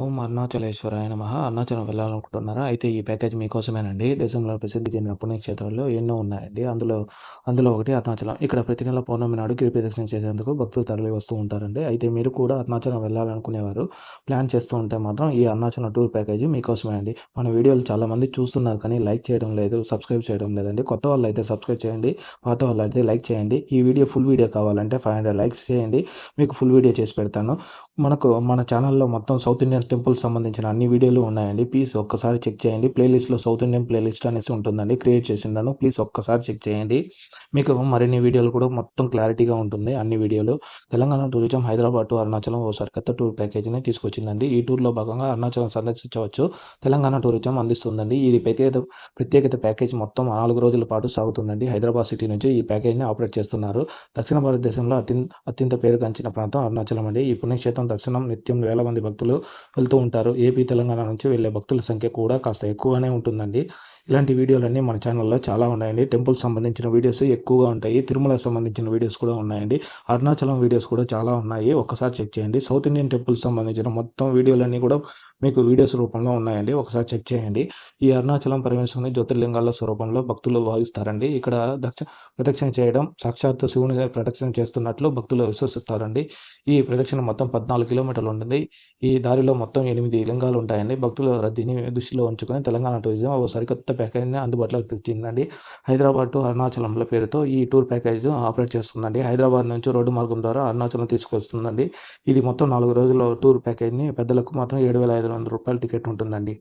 ఓం అరుణాచలేశ్వరాయ మహా అరుణాచలం వెళ్ళాలనుకుంటున్నారా? అయితే ఈ ప్యాకేజ్ మీకోసమేనండి. దేశంలో ప్రసిద్ధి చెందిన పుణ్యక్షేత్రాల్లో ఎన్నో ఉన్నాయండి. అందులో అందులో ఒకటి అరుణాచలం. ఇక్కడ ప్రతి నెల పౌర్ణమి నాడు గిరి ప్రదక్షిణ చేసేందుకు భక్తులు తరలి వస్తూ ఉంటారండి. అయితే మీరు కూడా అరుణాచలం వెళ్ళాలనుకునేవారు ప్లాన్ చేస్తూ ఉంటే మాత్రం ఈ అరుణాచలం టూర్ ప్యాకేజీ మీకోసమే అండి. మన వీడియోలు చాలామంది చూస్తున్నారు కానీ లైక్ చేయడం లేదు, సబ్స్క్రైబ్ చేయడం లేదండి. కొత్త వాళ్ళు అయితే సబ్స్క్రైబ్ చేయండి. పాత వాళ్ళు అయితే లైక్ చేయండి. ఈ వీడియో ఫుల్ వీడియో కావాలంటే 500 లైక్స్ చేయండి. మీకు ఫుల్ వీడియో చేసి పెడతాను. మనకు మన ఛానల్‌లో మొత్తం సౌత్ ఇండియన్ టెంపుల్ సంబంధించిన అన్ని వీడియోలు ఉన్నాయండి. ప్లీజ్ ఒక్కసారి చెక్ చేయండి. ప్లేలిస్ట్‌లో సౌత్ ఇండియన్ ప్లేలిస్ట్ అనేసి ఉంటుందండి. క్రియేట్ చేసిండాను. ప్లీజ్ ఒక్కసారి చెక్ చేయండి. మీకు మరిన్ని వీడియోలు కూడా మొత్తం క్లారిటీగా ఉంటుంది అన్ని వీడియోలు. తెలంగాణ టూరిజం హైదరాబాద్ టు అరుణాచలం ఓ సరికొత్త టూర్ ప్యాకేజీని తీసుకొచ్చిందండి. ఈ టూర్‌లో భాగంగా అరుణాచలం సందర్శించవచ్చు. తెలంగాణ టూరిజం అందిస్తుందండి. ఇది ప్రత్యేకత ప్రత్యేకత ప్యాకేజ్ మొత్తం నాలుగు రోజుల పాటు సాగుతుందండి. హైదరాబాద్ సిటీ నుంచి ఈ ప్యాకేజ్‌ని ఆపరేట్ చేస్తున్నారు. దక్షిణ భారతదేశంలో అత్యంత అత్యంత పేరుగాంచిన ప్రాంతం అరుణాచలం అండి. ఈ పుణ్యక్షేత్రం దర్శనం నిత్యం వేల మంది భక్తులు వెళ్తూ ఉంటారు. ఏపీ, తెలంగాణ నుంచి వెళ్ళే భక్తుల సంఖ్య కూడా కాస్త ఎక్కువగానే ఉంటుందండి. ఇలాంటి వీడియోలన్నీ మన ఛానల్‌లో చాలా ఉన్నాయండి. టెంపుల్ సంబంధించిన వీడియోస్ ఎక్కువగా ఉంటాయి. తిరుమల సంబంధించిన వీడియోస్ కూడా ఉన్నాయండి. అరుణాచలం వీడియోస్ కూడా చాలా ఉన్నాయి. ఒకసారి చెక్ చేయండి. సౌత్ ఇండియన్ టెంపుల్స్ సంబంధించిన మొత్తం వీడియోలన్నీ కూడా మీకు వీడియోస్ రూపంలో ఉన్నాయండి. ఒకసారి చెక్ చేయండి. ఈ అరుణాచలం పరమేశ్వరుని జ్యోతిర్లింగాల స్వరూపంలో భక్తులు భావిస్తారండి. ఇక్కడ దక్ష ప్రదక్షిణ చేయడం సాక్షాత్తు శివుని ప్రదక్షిణ చేస్తున్నట్లు భక్తులు విశ్వసిస్తారండి. ఈ ప్రదక్షిణ మొత్తం 14 కిలోమీటర్లు ఉంటుంది. ఈ దారిలో మొత్తం ఎనిమిది లింగాలు ఉంటాయండి. భక్తుల రద్దీని దృష్టిలో ఉంచుకొని తెలంగాణ టూరిజం ఓ సరికొత్త ప్యాకేజ్‌ని అందుబాటులోకి తెచ్చిందండి. హైదరాబాద్ టు అరుణాచలంల పేరుతో ఈ టూర్ ప్యాకేజ్ ఆపరేట్ చేస్తుందండి. హైదరాబాద్ నుంచి రోడ్డు మార్గం ద్వారా అరుణాచలం తీసుకొస్తుందండి. ఇది మొత్తం నాలుగు రోజుల టూర్ ప్యాకేజ్‌ని పెద్దలకు మాత్రం ఏడు వేల ఐదు వందల రూపాయల టికెట్ ఉంటుందండి.